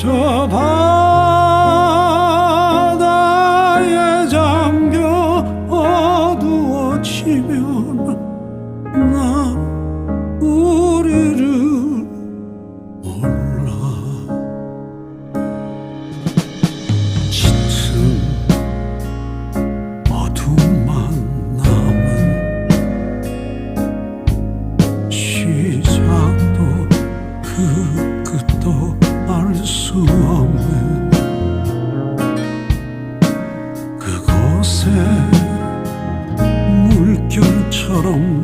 저 바다에 잠겨 어두워지면 나 우리를 몰라. 짙은 어둠만 남은 시장도 그 끝도 물결처럼